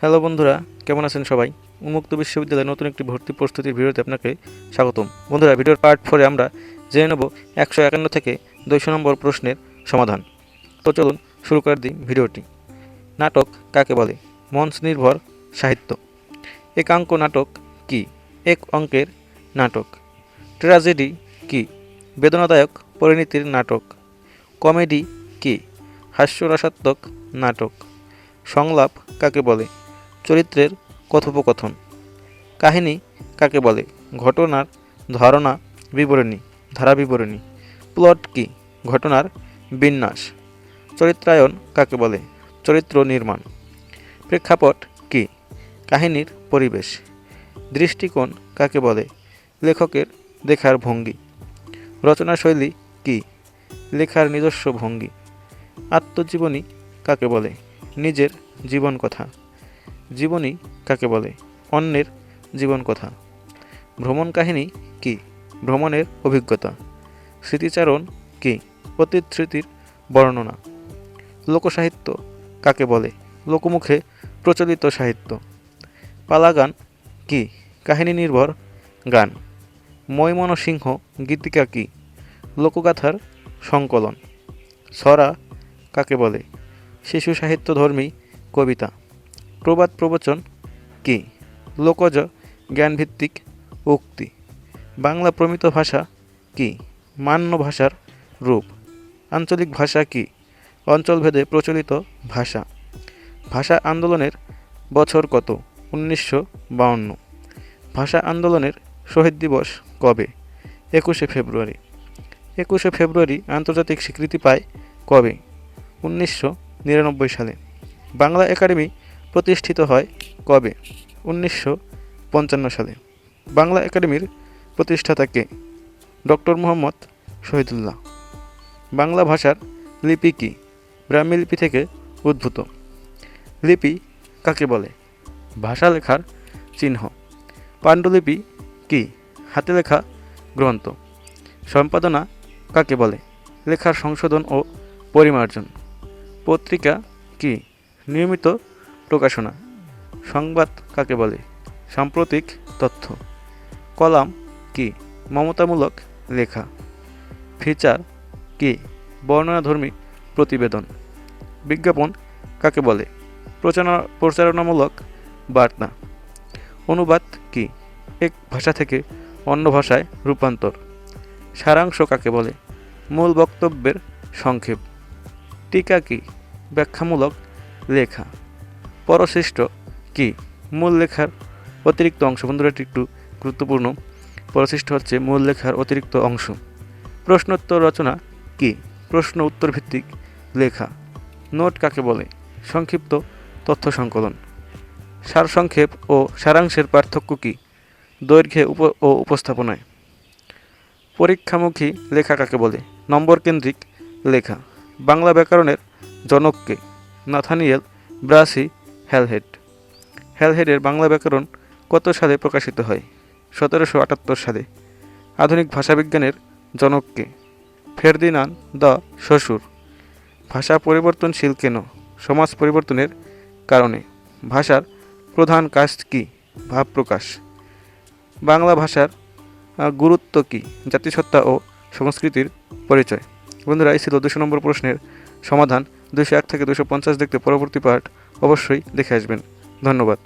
Hello বন্ধুরা, কেমন আছেন সবাই? উন্মুক্ত বিশ্ববিদ্যালয়ে নতুন একটি ভর্তি প্রস্তুতির ভিডিওতে আপনাকে স্বাগতম। বন্ধুরা, ভিডিওর পার্ট ফোরে আমরা জেনে নেব একশো একান্ন থেকে দুইশো নম্বর প্রশ্নের সমাধান। তো চলুন শুরু করে দিই ভিডিওটি। নাটক কাকে বলে? মঞ্চ নির্ভর সাহিত্য। একাঙ্ক নাটক কি? এক অঙ্কের নাটক। ট্র্যাজেডি কি? বেদনাদায়ক পরিণতির নাটক। কমেডি কি? হাস্যরসাত্মক নাটক। সংলাপ কাকে বলে? চরিত্রের কথোপকথন। কাহিনী কাকে বলে? ঘটনার ধারণা বিবরণী, ধারা বিবরণী। প্লট কি? ঘটনার বিন্যাস। চরিত্রায়ন কাকে বলে? চরিত্র নির্মাণ। প্রেক্ষাপট কি? কাহিনীর পরিবেশ। দৃষ্টিকোণ কাকে বলে? লেখকের দেখার ভঙ্গি। রচনাশৈলী কি? লেখার নিজস্ব ভঙ্গি। আত্মজীবনী কাকে বলে? নিজের জীবন কথা জীবনী কাকে বলে? অন্যের জীবন কথা। ভ্রমণ কাহিনী কি? ভ্রমণের অভিজ্ঞতা। স্মৃতিচারণ কি? প্রতিশ্রুতির বর্ণনা। লোকসাহিত্য কাকে বলে? লোকমুখে প্রচলিত সাহিত্য। পালা গান কি? কাহিনী নির্ভর গান। মৈমন সিংহ গীতিকা কি? লোকগাথার সংকলন। ছড়া কাকে বলে? শিশু সাহিত্যধর্মী কবিতা। প্রবাদ প্রবচন কি? লোকজ, জ্ঞানভিত্তিক উক্তি। বাংলা প্রমিত ভাষা কি? মান্য ভাষার রূপ। আঞ্চলিক ভাষা কি? অঞ্চলভেদে প্রচলিত ভাষা। ভাষা আন্দোলনের বছর কত? উনিশশো বাউন্ন। ভাষা আন্দোলনের শহীদ দিবস কবে? একুশে ফেব্রুয়ারি। একুশে ফেব্রুয়ারি আন্তর্জাতিক স্বীকৃতি পায় কবে? উনিশশো নিরানব্বই সালে। বাংলা একাডেমি প্রতিষ্ঠিত হয় কবে? উনিশশো পঞ্চান্ন সালে। বাংলা একাডেমির প্রতিষ্ঠাতা কে? ডক্টর মোহাম্মদ শহীদুল্লাহ। বাংলা ভাষার লিপি কি? ব্রাহ্মী লিপি থেকে উদ্ভূত। লিপি কাকে বলে? ভাষা লেখার চিহ্ন। পাণ্ডুলিপি কি? হাতে লেখা গ্রন্থ। সম্পাদনা কাকে বলে? লেখার সংশোধন ও পরিমার্জন। পত্রিকা কি? নিয়মিত প্রকাশনা। সংবাদ কাকে বলে? সাম্প্রতিক তথ্য। কলাম কি? মমতামূলক লেখা। ফিচার কি? বর্ণনাধর্মী প্রতিবেদন। বিজ্ঞাপন কাকে বলে? প্রচারণা, প্রচারণামূলক বার্তা। অনুবাদ কি? এক ভাষা থেকে অন্য ভাষায় রূপান্তর। সারাংশ কাকে বলে? মূল বক্তব্যের সংক্ষেপ। টিকা কি? ব্যাখ্যামূলক লেখা। পরশিষ্ট কি? মূল লেখার অতিরিক্ত অংশ। বন্ধুরা, এটি একটু গুরুত্বপূর্ণ। পরশিষ্ট হচ্ছে মূল লেখার অতিরিক্ত অংশ। প্রশ্নোত্তর রচনা কি? প্রশ্ন উত্তর ভিত্তিক লেখা। নোট কাকে বলে? সংক্ষিপ্ত তথ্য সংকলন। সারসংক্ষেপ ও সারাংশের পার্থক্য কি? দৈর্ঘ্যে উপ ও উপস্থাপনায়। পরীক্ষামুখী লেখা কাকে বলে? নম্বর কেন্দ্রিক লেখা। বাংলা ব্যাকরণের জনককে নাথানিয়েল ব্রাসি হ্যালহেড হ্যালহেডের বাংলা ব্যাকরণ কত সালে প্রকাশিত হয়? সতেরোশো আটাত্তর সালে। আধুনিক ভাষাবিজ্ঞানের জনককে। ফেরদিনান দ্য শ্বশুর। ভাষা পরিবর্তনশীল কেন? সমাজ পরিবর্তনের কারণে। ভাষার প্রধান কাজ কী? ভাব প্রকাশ বাংলা ভাষার গুরুত্ব কী? জাতিসত্তা ও সংস্কৃতির পরিচয়। বন্ধুরা, এই ছিল দুশো নম্বর প্রশ্নের সমাধান। দুশো এক থেকে দুশো পঞ্চাশ দেখতে পরবর্তী পার্ট অবশ্যই দেখে আসবেন। ধন্যবাদ।